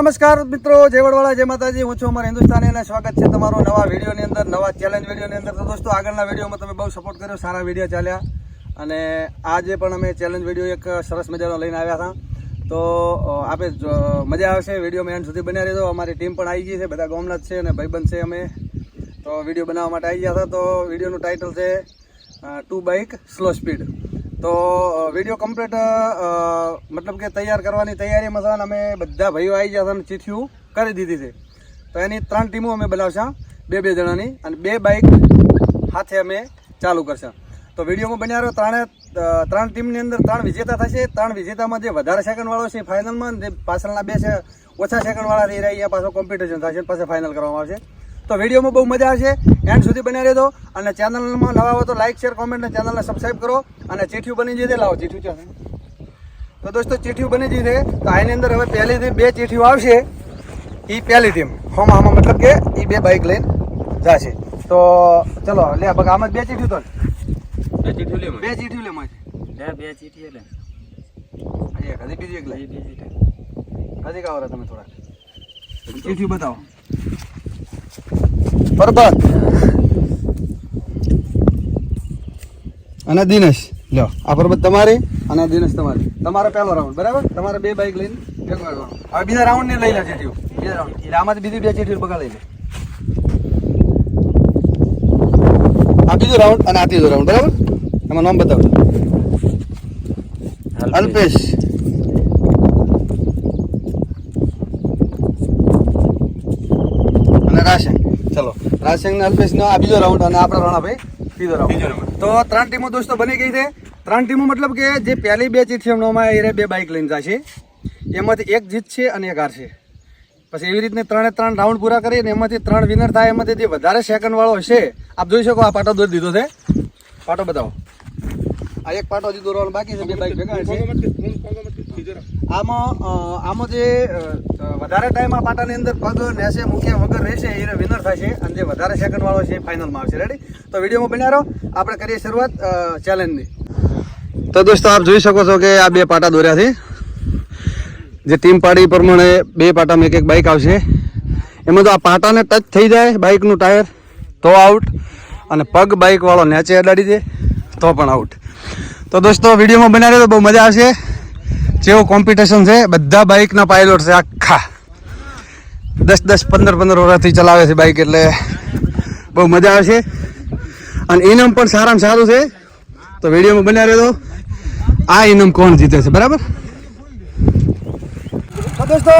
નમસ્કાર મિત્રો, જય વડવાળા, જય માતાજી. હું છું અમારા હિન્દુસ્તાની અને સ્વાગત છે તમારો નવા વિડીયોની અંદર, નવા ચેલેન્જ વિડીયોની અંદર. તો દોસ્તો, આગળના વિડીયોમાં તમે બહુ સપોર્ટ કર્યો, સારા વીડિયો ચાલ્યા. અને આજે પણ અમે ચેલેન્જ વીડિયો એક સરસ મજાનો લઈને આવ્યા હતા. તો આપે મજા આવશે. વિડીયોમાં એન્ડ સુધી બન્યા રહેજો. અમારી ટીમ પણ આવી ગઈ છે, બધા ગોમનાથ છે અને ભાઈબંધ છે અમે. તો વીડિયો બનાવવા માટે આવી ગયા હતા. તો વિડીયોનું ટાઇટલ છે ટુ બાઇક સ્લો સ્પીડ તો વીડિયો કમ્પ્લીટ મતલબ કે તૈયાર કરવાની તૈયારીમાં છે અમે બધા ભાઈઓ આવી ગયા છે અને ચિઠ્ઠીઓ કરી દીધી છે. તો એની ત્રણ ટીમો અમે બનાવશું બે બે જણાની અને બે બાઇક હાથે અમે ચાલુ કરશું. તો વિડીયોમાં બન્યા રહ્યો ત્રણે ત્રણ ટીમની અંદર ત્રણ વિજેતા થશે. ત્રણ વિજેતામાં જે વધારે સેકન્ડવાળો છે ફાઇનલમાં જે પાછળના બે છે, ઓછા સેકન્ડવાળા રહી રહ્યા અહીંયા પાછો કોમ્પિટિશન થશે પાછા ફાઇનલ કરવામાં આવશે. તો વિડીયોમાં બહુ મજા આવશે. એન્ડ સુધી બન્યા રહેજો અને ચેનલમાં નવા હો તો લાઇક શેર કોમેન્ટ અને ચેનલને સબસ્ક્રાઈબ કરો અને ચીઠ્યું બની જઈ લાવો ચીઠ્યું છે તો દોસ્તો ચીઠ્યું બની જઈ તો આની અંદર હવે પહેલીથી બે ચીઠ્યું આવશે. એ પહેલી ટીમ હોમ આમાં મતલબ કે એ બે બાઇક લઈને જશે. તો ચલો લે બગ આમાં બે ચીઠ્યું તો બે ચીઠી લે બે ચીઠ્યું લે મારે. બે ચીઠી લે. એક હજી બીજી એક લઈ બીજી હજી કાવરા તમે થોડાક. ચીઠ્યું બતાવો. પરબત અને દિનેશ લ્યો આ પરબત તમારી અને દિનેશ તમારી. તમારો પહેલો રાઉન્ડ બરાબર? તમારે બે બાઇક લઈને હવે બીજા રાઉન્ડ ને લઈ લે ચીઠીઓ બીજા રાઉન્ડ એટલે આમાંથી બીજી બે ચીઠીઓ બગાડી લે. આ બીજો રાઉન્ડ અને આ ત્રીજો રાઉન્ડ બરાબર? એમાં નામ બતાવજો અલ્પેશ. અને રાશન. ચલો રાશન ને અલ્પેશ નો આ બીજો રાઉન્ડ અને આપણા રાણાભાઈ ત્રીજો રાઉન્ડ તો ત્રણ ટીમો દોસ્તો બની ગઈ છે. ત્રણ ટીમો મતલબ કે જે પહેલી બે ચીઠીઓમાં એ બે બાઇક લઈને જશે એમાંથી એક જીતશે અને એક હારશે પછી એવી રીતની ત્રણે ત્રણ રાઉન્ડ પૂરા કરીને એમાંથી ત્રણ વિનર થાય એમાંથી જે વધારે સેકન્ડવાળો હશે આપ જોઈ શકો આ પાટો દોરી દીધો છે. પાટો બતાવો. આ એક પાટો હજી દોરવાનો બાકી છે બે બાઇક ભેગા છે. આમાં આમાં જે વધારે ટાઈમ આ પાટાની અંદર પગ નેસે મૂક્યા વગર રહેશે, એ વિનર થશે. અને જે વધારે સેકન્ડ વાળો છે એ ફાઇનલમાં આવશે. રેડી તો વિડીયોમાં બન્યા રહો. આપણે કરીએ શરૂઆત ચેલેન્જની તો દોસ્તો, આપ જોઈ શકો છો કે આ બે પાટા દોર્યા છે જે ટીમ પાડી પ્રમાણે બે પાટામાં એક એક બાઇક આવશે. એમાં તો આ પાટાને ટચ થઈ જાય બાઇકનું ટાયર તો આઉટ અને પગ બાઇકવાળો નેચે અડાડી દે, તો પણ આઉટ તો દોસ્તો વિડીયોમાં બનાવી તો બહુ મજા આવશે. જેવો કોમ્પિટિશન છે બધા બાઇકના પાયલોટ છે આખા. દસ દસ પંદર પંદર વર્ષથી ચલાવે છે બાઇક એટલે બહુ મજા આવશે. અને ઇનામ પણ સારામાં સારું છે. તો વિડીયોમાં બન્યા રહેતો આ ઇનામ કોણ જીતે છે બરાબર? તો દોસ્તો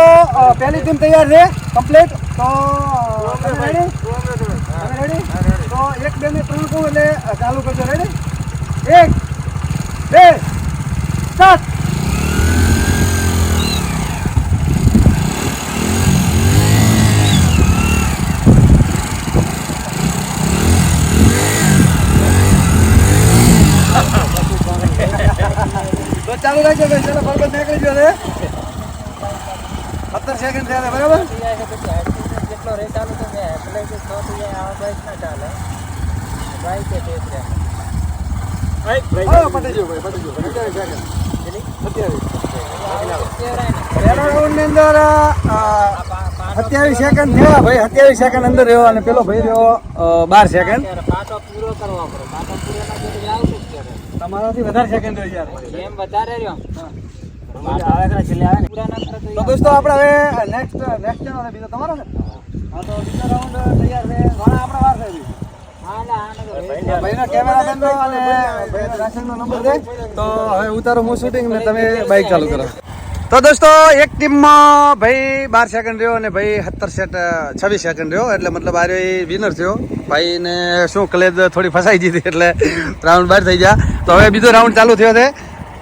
પહેલી ટીમ તૈયાર છે કમ્પ્લીટ તો તમે રેડી તમે રેડી તો એક બે ને ત્રણ કહું એટલે ચાલુ કરજો રેડી એક ચાલુ રાખજો ભાઈ ચલો બરોબર નીકળી ગયો છે સત્તર સેકન્ડ થયા બરાબર? જેટલો રેટ ચાલુ તો મેં એટલે સો થઈ આ બાઈક ના ચાલે બાઈક કે તે હા પટી ગયો ભાઈ પટી ગયો સત્યાવીસ સેકન્ડ સત્યાવીસ થયા ભાઈ સત્યાવીસ સેકન્ડ અંદર રહ્યો અને પેલો ભાઈ રહ્યો બાર સેકન્ડ પાટો પૂરો કરવા પડે. પાટો પૂરો તમારાથી વધારે સેકન્ડ રહી યાર. એમ વધારે રહ્યો. તો દોસ્તો આપણે હવે નેક્સ્ટ નેક્સ્ટ ચેનલ બીજો તમારો છે? હા તો બીજો રાઉન્ડ તૈયાર છે. ઘણા આપણે વાર ભાઈનો કેમેરા બંધો અને ભાઈનો રાશનનો નંબર દે તો હવે ઉતારો હું શૂટિંગ ને તમે બાઇક ચાલુ કરો. તો દોસ્તો, એક ટીમમાં ભાઈ બાર સેકન્ડ રહ્યો અને ભાઈ સત્તર સેટ છવ્વીસ સેકન્ડ રહ્યો. એટલે મતલબ આ વિનર થયો. ભાઈને શું કલેજ થોડી ફસાઈ જતી એટલે રાઉન્ડ બહાર થઈ ગયા. તો હવે બીજો રાઉન્ડ ચાલુ થયો છે.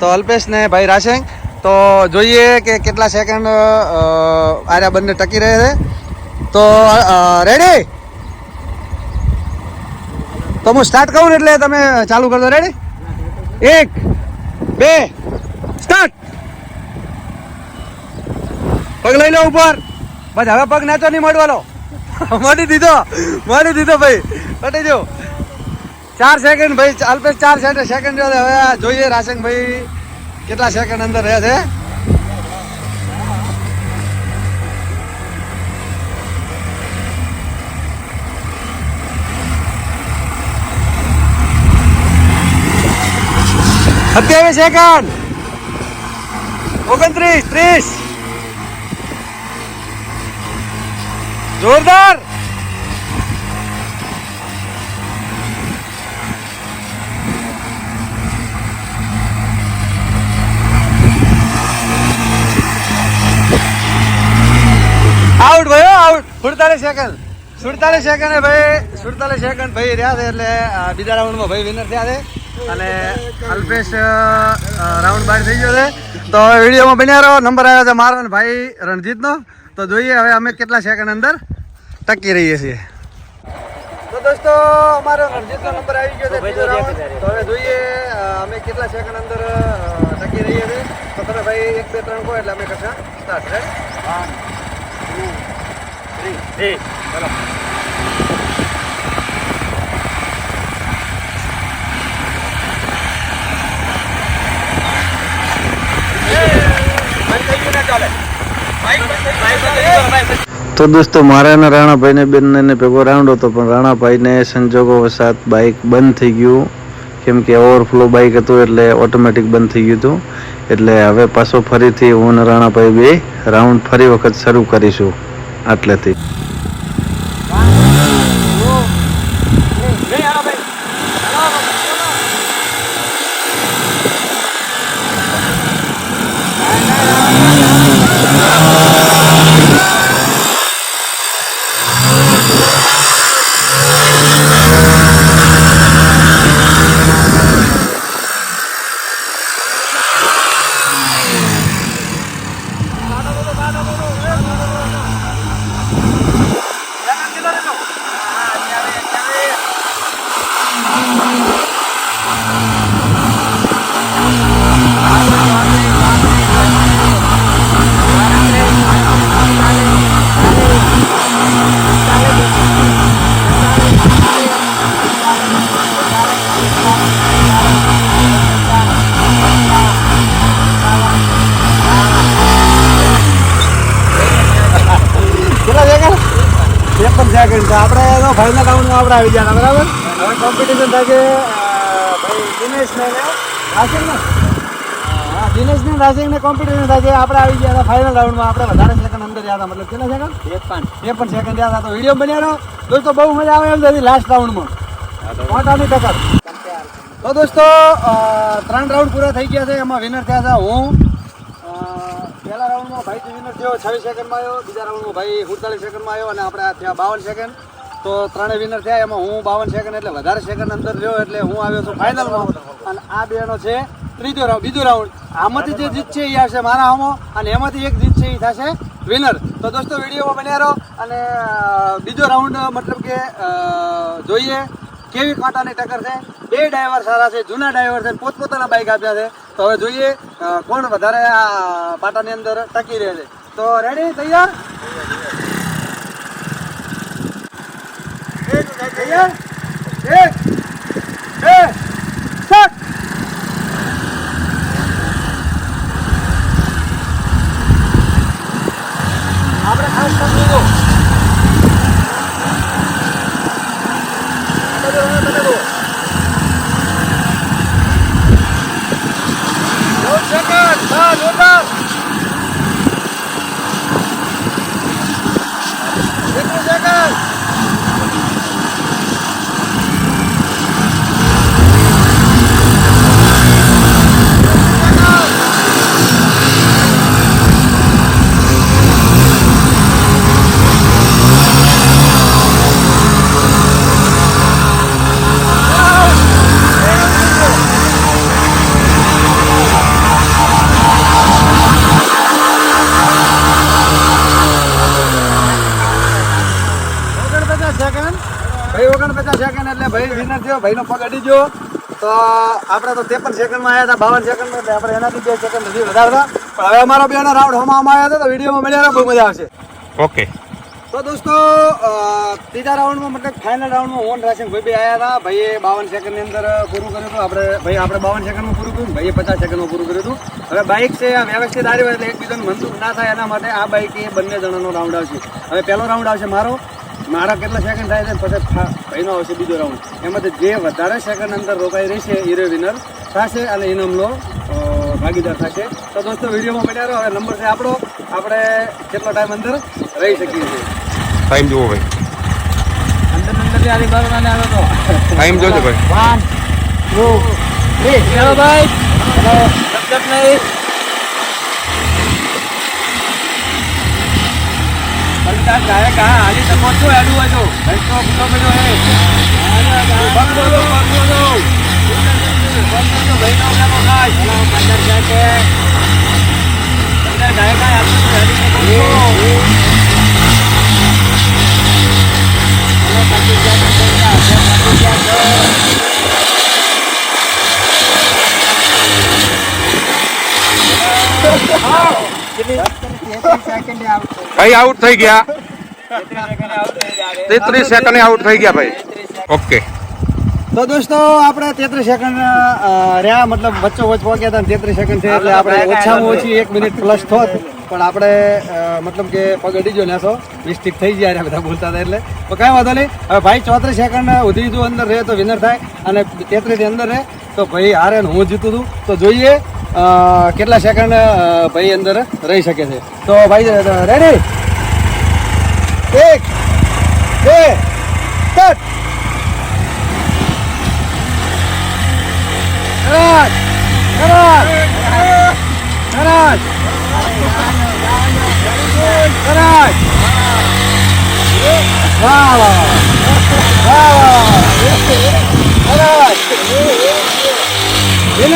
તો અલ્પેશ ને ભાઈ રાશેંગ તો જોઈએ કે કેટલા સેકન્ડ આર્યા બંને ટકી રહે છે. તો રેડી તો હું સ્ટાર્ટ કહું એટલે તમે ચાલુ કરજો રેડી એક, બે સ્ટાર્ટ પગ લઈ લો ઉપર. બસ હવે પગ નાચો નહીં મળવાનો. મળી દીધો મળી દીધો ભાઈ. પટી જો ચાર સેકન્ડ ભાઈ, અલ્પેશ ચાર સેકન્ડ હવે જોઈએ રાશન ભાઈ, કેટલા સેકન્ડ અંદર રહ્યા છે. સત્યાવીસ સેકન્ડ ઓગણત્રીસ, ત્રીસ. જોરદાર! આઉટ ભાઈ આઉટ સુડતાલીસ સેકન્ડ સુડતાલીસ સેકન્ડ ભાઈ. સુડતાલીસ સેકન્ડ ભાઈ રહ્યા છે એટલે બીજા રાઉન્ડમાં ભાઈ વિનર થયા છે. અને અલ્પેશ રાઉન્ડ બાર થઈ ગયો છે. તો વિડીયોમાં બન્યા રહો. નંબર આવ્યો છે મારો અને ભાઈ રણજીતનો. તો જોઈએ હવે અમે કેટલા સેકન્ડ અંદર ટકી રહીએ છીએ. તો દોસ્તો, અમારો રણજીતનો નંબર આવી ગયો છે બીજો તો હવે જોઈએ અમે કેટલા સેકન્ડ અંદર ટકી રહીએ છીએ. તો તમે ભાઈ એક, બે, ત્રણ કહો એટલે અમે કરતા સ્ટાર્ટ રાઈટ તો દોસ્તો, મારા અને રાણાભાઈને બેનને ભેગો રાઉન્ડ હતો, પણ રાણાભાઈને સંજોગો વસાત બાઇક બંધ થઈ ગયું. કેમ કે ઓવરફ્લો બાઇક હતું એટલે ઓટોમેટિક બંધ થઈ ગયું હતું. એટલે હવે પાછો ફરીથી હું અને રાણાભાઈ બે રાઉન્ડ ફરી વખત શરૂ કરીશું આટલેથી. ત્રેપન છે આપણે ફાઇનલ રાઉન્ડમાં આપણે આવી જાય બરાબર? હવે કોમ્પિટિશન થાય છે ભાઈ દિનેશને ને રાશિક ને? હા દિનેશ ને કોમ્પિટિશન થાય છે આપણે આવી ગયા ફાઇનલ રાઉન્ડમાં આપણે વધારે સેકન્ડ અંદર ગયા હતા મતલબ કેટલા સેકન્ડ ત્રેપન ત્રેપન સેકન્ડ ગયા હતા. તો વીડિયો બન્યા દોસ્તો બહુ મજા આવે એમ હતી લાસ્ટ રાઉન્ડમાં મોટાની ટક્કર. તો દોસ્તો ત્રણ રાઉન્ડ પૂરા થઈ ગયા છે. એમાં વિનર થયા હતા હું પહેલા રાઉન્ડમાં ભાઈ વિનર થયો છવ્વીસ સેકન્ડમાં આવ્યો, બીજા રાઉન્ડમાં ભાઈ સુડતાલીસ સેકન્ડમાં આવ્યો અને આપણે ત્યાં બાવન સેકન્ડ તો ત્રણેય વિનર થયા, એમાં હું બાવન સેકન્ડ એટલે વધારે સેકન્ડ અંદર રહ્યો એટલે હું આવ્યો છું ફાઇનલમાં અને આ બેનો છે ત્રીજો રાઉન્ડ, બીજો રાઉન્ડ. આમાંથી જે જીત છે એ આવશે મારા હામો અને એમાંથી એક જીત છે એ થશે વિનર તો દોસ્તો, વિડીયોમાં બન્યા રહો અને બીજો રાઉન્ડ મતલબ કે જોઈએ કેવી કાંટાની ટક્કર છે. બે ડ્રાઈવર સારા છે, જૂના ડ્રાઈવર છે, પોતપોતાના બાઇક આપ્યા છે. તો હવે જોઈએ કોણ વધારે આ પાટાની અંદર ટકી રહે છે. તો રેડી તૈયાર? તૈયાર? એક. વિનર ભાઈનો પગ અડી ગયો. તો આપણે તો ત્રેપન સેકન્ડમાં આવ્યા હતા બાવન સેકન્ડમાં એટલે આપણે એનાથી બે સેકન્ડ નથી વધારતા. પણ હવે અમારો બેનો રાઉન્ડ હોમાં આવ્યા હતા તો વિડીયોમાં મળ્યા બહુ મજા આવશે. ઓકે. તો દોસ્તો ત્રીજા રાઉન્ડમાં મતલબ ફાઇનલ રાઉન્ડમાં ઓન રાશિંગ ભાઈ આવ્યા હતા. ભાઈએ બાવન સેકન્ડની અંદર પૂરું કર્યું હતું. આપણે ભાઈ આપણે બાવન સેકન્ડમાં પૂરું કર્યું ભાઈએ પચાસ સેકન્ડમાં પૂરું કર્યું હતું. હવે બાઇક છે આ વ્યવસ્થિત આવી એટલે એકબીજાને મનસુખ ના થાય એના માટે આ બાઇક એ બંને જણાનો રાઉન્ડ આવશે. હવે પહેલો રાઉન્ડ આવશે મારો. મારા કેટલા સેકન્ડ થાય છે પછી ભાઈનો આવશે બીજો રાઉન્ડ એમાંથી જે વધારે સેકન્ડ અંદર રોકાઈ રહેશે હીરો વિનર થશે અને ઇનામનો ભાગીદાર થશે. તો દોસ્તો વિડીયોમાં મળ્યા રહો. હવે નંબર છે આપણો. આપણે કેટલો ટાઈમ અંદર રહી શકીએ છીએ? ટાઈમ જુઓ ભાઈ. અંદર અંદર જે આલી બાર મને આવ્યો તો. ટાઈમ જોજો ભાઈ. વન ટુ થ્રી ચલો ભાઈ. ચલો લપચપ નહીં. પલટા જાય કા હાજી તો પહોંચો એડું હોય તો ભાઈ તો ફૂલો મેળો હે બંધ દો બંધ દો બંધ દો ભાઈ નો નામો ખાય ચલો પંદર જશે અંદર જાય કા આપણે તો રેડી ને પહોંચો ચલો પચીસ જશે પચીસ જશે ભાઈ આઉટ થઈ ગયા. તેત્રીસ સેકન્ડે આઉટ થઈ ગયા ભાઈ. ઓકે તો દોસ્તો આપણે તેત્રીસ સેકન્ડ રહ્યા મતલબ વચ્ચો વચ પહોંચ્યા હતા તેત્રીસ સેકન્ડ છે એટલે આપણે ઓછામાં ઓછી એક મિનિટ પ્લસ થોત. પણ આપણે મતલબ કે પગ અડી ગયો નેસો મિસ્ટેક થઈ ગયા બધા બોલતા હતા એટલે. તો કાંઈ વાંધો નહીં. હવે ભાઈ ચોત્રીસ સેકન્ડ સુધી જો અંદર રહે તો વિનર થાય અને તેત્રીસ અંદર રહે. તો ભાઈ હારે હું જીતું હતું તો જોઈએ કેટલા સેકન્ડ ભાઈ અંદર રહી શકે છે? તો ભાઈ રેડી એક, બે સ્ટાર્ટ વાહ વાહ.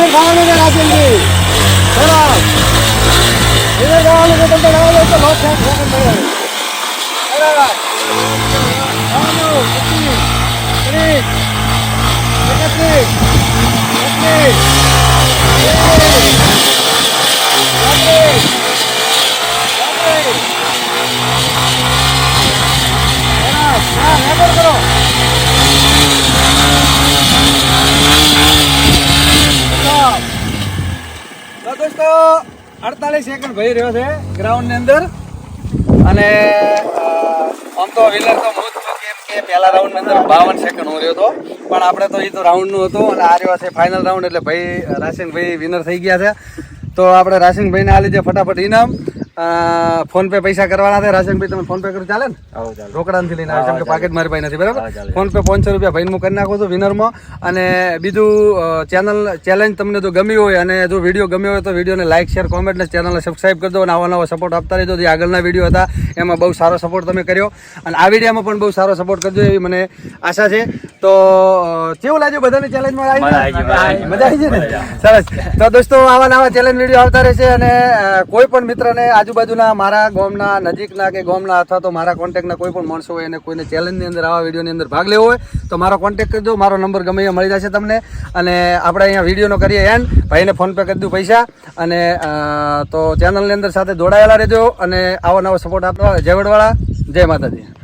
વિનર ખાવાનું છે રાજેન્દ્રજી ચલો વિનર ખાવાનું છે તમને ખાવાનું તો લોટ થાય સેકન્ડ મળે Karat! ખાવાનું પચીસ ત્રીસ એકત્રીસ બત્રીસ ત્રેવીસ ચોત્રીસ ચોત્રીસ બરાબર, હા, રેકોર્ડ કરો ચાલો. તો દોસ્તો, અડતાલીસ સેકન્ડ ભરી રહ્યો છે ગ્રાઉન્ડની અંદર. અને આમ તો વિનર તો હું છું કેમ કે પહેલા રાઉન્ડ અંદર બાવન સેકન્ડ હું રહ્યો હતો. પણ આપણે તો એ તો રાઉન્ડનું હતું અને આ રહ્યો છે ફાઇનલ રાઉન્ડ એટલે ભાઈ, રાશનભાઈ વિનર થઈ ગયા છે. તો આપણે રાશનભાઈને આ લીધે ફટાફટ ઇનામ. ફોન પે પૈસા કરવાના છે. રાશનભાઈ તમે ફોન પે કરો ચાલે ને? રોકડાથી લઈને આવે કે પાકેટ મારી પાસે નથી બરાબર ફોન પે પાંચસો રૂપિયા ભાઈને હું કરી નાખું છું વિનરમાં અને બીજું ચેનલ ચેલેન્જ તમને જો ગમી હોય અને જો વીડિયો ગમ્યો હોય તો વિડીયોને લાઇક શેર કોમેન્ટ ને ચેનલને સબસ્ક્રાઈબ કરી દો અને આવા નવા સપોર્ટ આપતા રહેજો. જે આગળના વીડિયો હતા એમાં બહુ સારો સપોર્ટ તમે કર્યો. અને આ વિડીયોમાં પણ બહુ સારો સપોર્ટ કરજો એવી મને આશા છે. તો કેવું લાગ્યું બધાને ચેલેન્જમાં આવી મજા આવી છે ને? સરસ. તો દોસ્તો આવા નવા ચેલેન્જ વીડિયો આવતા રહેશે અને કોઈ પણ મિત્રને આજુબાજુના મારા ગામના નજીકના કે ગામના અથવા તો મારા કોન્ટેક્ટના કોઈ પણ માણસો હોય અને કોઈને ચેલેન્જની અંદર, આવા વિડીયોની અંદર ભાગ લેવો હોય, તો મારો કોન્ટેક્ટ કરજો મારો નંબર ગમે એ મળી જશે તમને. અને આપણે અહીંયા વિડીયોનો કરીએ એન્ડ ભાઈને ફોન પે કરી દઉં પૈસા. અને તો ચેનલની અંદર સાથે જોડાયેલા રહેજો. અને આવો નવો સપોર્ટ આપવા જયવડવાળા જય માતાજી.